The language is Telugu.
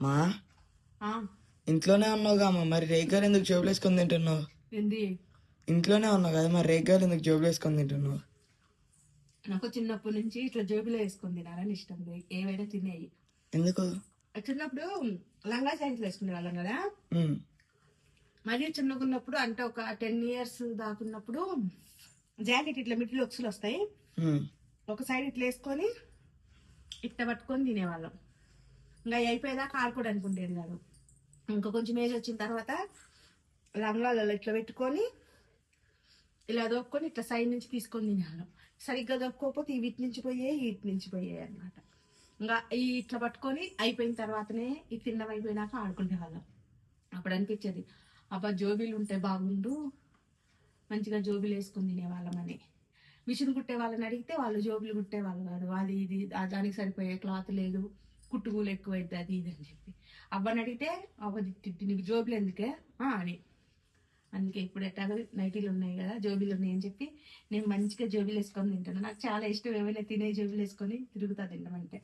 మా? ఇంట్లోనే ఉన్నావుగా అమ్మ మరి రేగాలు ఎందుకు జోబులు వేసుకొని తింటున్నావు? ఏంది? ఇంట్లోనే ఉన్నావు కదా మరి రేగాలు ఎందుకు జోబులు వేసుకొని తింటున్నావు? నాకు చిన్నప్పటి నుంచి ఇట్లా జేబులో వేసుకొని తినాలని ఇష్టం లేదు ఏవైనా తినేవి ఎందుకు? చిన్నప్పుడు లంగా సైన్స్లో వేసుకునే వాళ్ళం కదా. మరీ చిన్నగా ఉన్నప్పుడు అంటే ఒక టెన్ ఇయర్స్ దాకున్నప్పుడు జాకెట్ ఇట్లా మిడిల్ ఒక్సులు వస్తాయి ఒక సైడ్ ఇట్లా వేసుకొని ఇట్లా పట్టుకొని తినేవాళ్ళం. ఇంకా అయిపోయేదాకా ఆడుకోవడానికి ఉండేది కాదు. ఇంకా కొంచెం ఏజ్ వచ్చిన తర్వాత రంగాలలో ఇట్లా పెట్టుకొని ఇలా దొక్కుని ఇట్లా సైడ్ నుంచి తీసుకొని తినేవాళ్ళం. సరిగ్గా దొక్కకపోతే వీటి నుంచి పోయాయి వీటి నుంచి పోయాయి అనమాట ఇంకా ఈ ఇట్లా పట్టుకొని అయిపోయిన తర్వాతనే ఈ తిన్నవి అయిపోయినాక ఆడుకునేవాళ్ళం అప్పుడు అనిపించేది అబ్బా జోబీలు ఉంటే బాగుండు. మంచిగా జోబీలు వేసుకుని తినేవాళ్ళం అని. మిషన్ కుట్టే వాళ్ళని అడిగితే వాళ్ళు జోబులు కుట్టేవాళ్ళు కాదు. అది ఇది దానికి సరిపోయే క్లాత్ లేదు. కుట్టుకూలు ఎక్కువైద్ది అది ఇది అని చెప్పి. అవ్వని అడిగితే అవ్వది తిట్టి నీకు జోబులు ఎందుకే? అని. అందుకే ఇప్పుడు ఎట్టాగో నైటీలు ఉన్నాయి కదా జోబీలు ఉన్నాయని చెప్పి నేను మంచిగా జోబీలు వేసుకొని తింటాను. నాకు చాలా ఇష్టం ఏమైనా తినే జోబీలు వేసుకొని తిరుగుతా తినడం అంటే.